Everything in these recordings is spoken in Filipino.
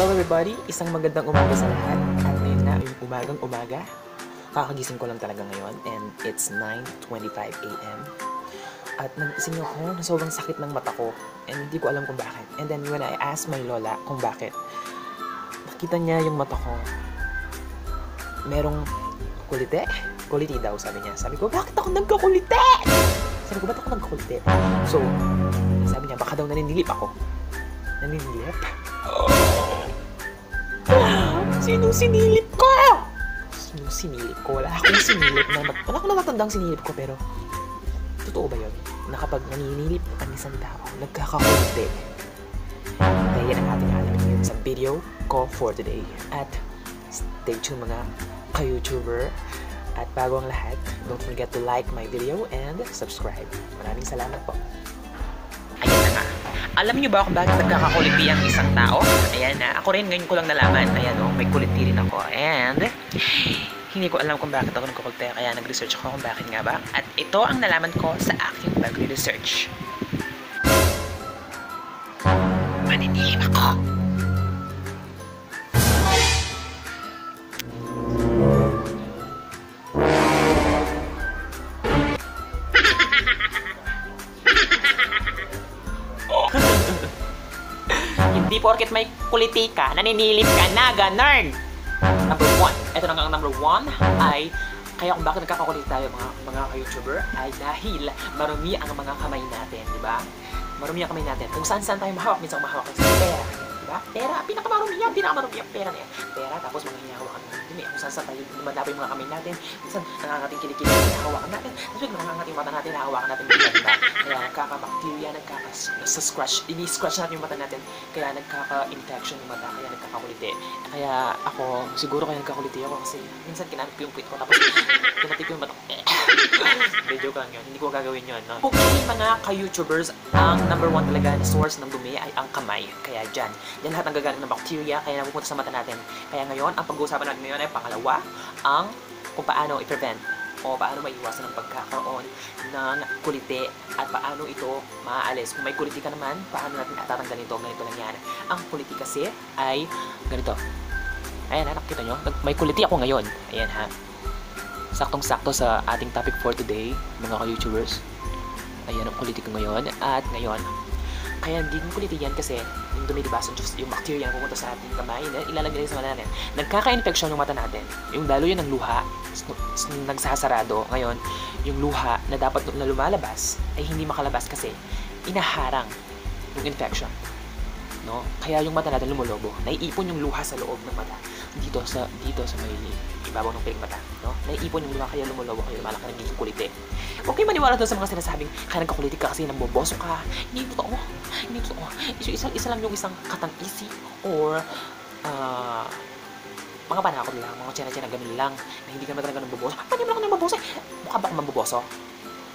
Hello everybody! Isang magandang umaga sa lahat. At ngayon na yung umagang umaga. Kakagising ko lang talaga ngayon and it's 9.25 a.m. At nagising ako na sobrang sakit ng mata ko and hindi ko alam kung bakit. And then when I asked my lola kung bakit, nakita niya yung mata ko. Merong kulite. Kuliti daw, sabi niya. Sabi ko, bakit ako nagkakulite? Sabi ko, ba't ako nagkakulite? So, sabi niya, baka daw naninilip ako. Naninilip? Sino sinilip ko? Sino sinilip ko? Wala akong sinilip na mag... Wala akong natatandang sinilip ko pero totoo ba yun? Na kapag naninilip ang isang tao, nagkakakulite. Kaya yan ang ating alamin ngayon sa video ko for today. At stay tuned mga ka-YouTuber. At bago ang lahat, don't forget to like my video and subscribe. Maraming salamat po. Alam niyo ba kung bakit nagkakakuliti ang isang tao? Ayan na. Ako rin ngayon ko lang nalaman. Ayan o, may kuliti rin ako. And hindi ko alam kung bakit ako nagkukuliti. Kaya nag-research ako kung bakit nga ba. At ito ang nalaman ko sa aking pag-research. Maninilim ako. Porket may kuliti ka, naninilip ka na, ganern! Number one. Ito na ang number one ay kaya kung bakit nagkakakulit tayo mga mga ka-YouTuber ay dahil marumi ang mga kamay natin, di ba? Marumi ang kamay natin. Kung saan saan tayo mahawak, minsan mahawak sa pera, di ba? Pera, pinakamarumi yan, pinakamarumi ang pera na yan. Pera, tapos mga hinahawakan natin dumi. Kung saan saan tayo dumadapa yung mga kamay natin, minsan nangangating kilikili, hinahawakan natin. Tapos biglang nangangating mata natin, hinahawakan natin bigla, di ba? Kaya nagkaka-bacteria, nagkaka-scratch, ini-scratch natin yung mata natin, kaya nagkaka-infection yung mata, kaya nagkakakuliti. Kaya ako, siguro kaya nagkakuliti ako kasi minsan kinamit ko yung puwit ko tapos tumatik ko yung mata ko. Joke lang yun. Hindi ko gagawin yun. No? Kung hindi mga ka-YouTubers, ang number one talaga na source ng dumi ay ang kamay. Kaya dyan. Dyan lahat ang gagaling ng bacteria, kaya napupunta sa mata natin. Kaya ngayon, ang pag-uusapan natin ngayon ay pangalawa, ang kung paano i-prevent o paano maiwasan ang pagkakaroon ng kulite at paano ito maaalis. Kung may kuliti ka naman, paano natin tatanggalin ito? Ganito lang yan. Ang kuliti kasi ay ganito. Ayan ha, nakikita nyo? May kuliti ako ngayon. Ayan ha. Saktong-sakto sa ating topic for today, mga ka-YouTubers. Ayan ang kuliti ko ngayon. At ngayon, kaya hindi yung kuliti yan kasi yung dumi, diba, so just yung bacteria na pupunta sa ating kamay, na ilalagay sa mata natin. Nagkaka-infection yung mata natin. Yung lalo yun ng luha, nagsasarado. Ngayon, yung luha na dapat na lumalabas ay hindi makalabas kasi inaharang yung infection. No? Kaya yung mata natin lumulobo. Naiipon yung luha sa loob ng mata. Dito sa dito sa may ibabaw ng piling mata, no? Naiipon yung luha kaya lumulobo kaya lumalaki ng nagiging kulite. Huwag maniwala doon sa mga sinasabing kaya nagkakuliti ka kasi namboboso ka. Hindi totoo. Hindi totoo. Isa, isa, isa lang yung isang katang isi or ah mga panakot lang, mga tsena-tsena ganun lang, na hindi ka naman talaga namboboso. Paano naman ako namboboso? Mukha ba ako mamboboso?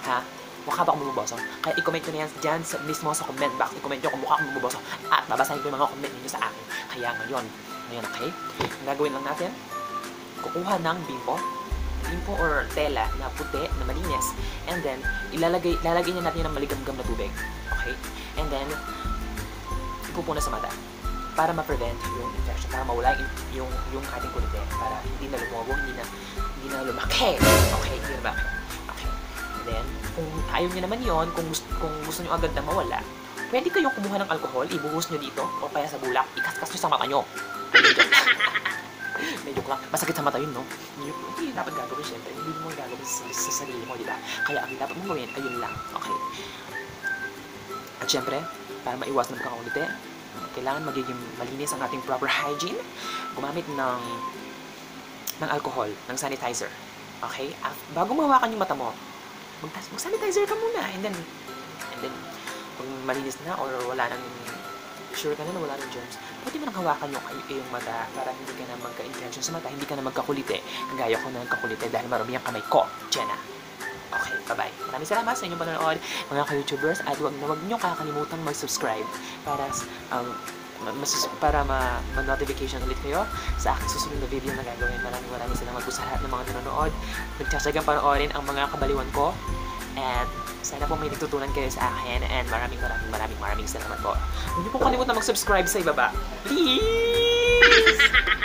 Ha? Mukha ba ako mamboboso? Kaya i-comment nyo na yan dyan sa, mismo sa comment box. I-comment nyo kung mukha akong mamboboso. At babasahin ko yung mga comment ninyo sa akin. Kaya ngayon, ngayon okay? Ang gagawin lang natin, kukuha ng bimpo, bimpo or tela na puti, na malinis. And then, ilalagay, ilalagay niya natin ng maligamgam na tubig. Okay? And then, ipupuna sa mata para ma-prevent yung infection, para mawala yung, yung, yung ating kulite, para hindi na lumobo, hindi na, hindi na lumaki. Okay, hindi na lumaki. Then, kung ayaw niyo naman yon kung kung gusto niyo agad na mawala, pwede kayong kumuha ng alcohol, ibuhos niyo dito, o kaya sa bulak, ikaskas niyo sa mata niyo. Medyo lang. Masakit sa mata yun, no? Hindi, hindi dapat gagawin, syempre. Hindi mo gagawin sa, sa sarili mo, di ba? Kaya ang dapat mong gawin, ayun lang. Okay. At syempre, para maiwasan ng pagkakulite, kailangan magiging malinis ang ating proper hygiene. Gumamit ng ng alcohol, ng sanitizer. Okay? Bago mahawakan yung mata mo, mag-sanitizer ka muna. And then, and then, kung malinis na or wala nang sure ka na na wala nang germs, pwede mo nang hawakan yung, yung mata para hindi ka na magka-infection sa mata, hindi ka na magkakulite. Kagaya ko na nagkakulite dahil marami ang kamay ko. Jenna. Okay, bye-bye. Maraming salamat sa inyong panonood, mga ka-YouTubers, at huwag na huwag niyo kakalimutan mag-subscribe para um, mas, para ma, ma-notification ulit kayo sa aking susunod na video na gagawin. Maraming maraming salamat po sa lahat ng mga nanonood. Nagtsatsagang panoorin ang mga kabaliwan ko. And sana po may natutunan kayo sa akin. And maraming maraming maraming maraming salamat po. Huwag niyo po kalimutan mag-subscribe sa ibaba. Please!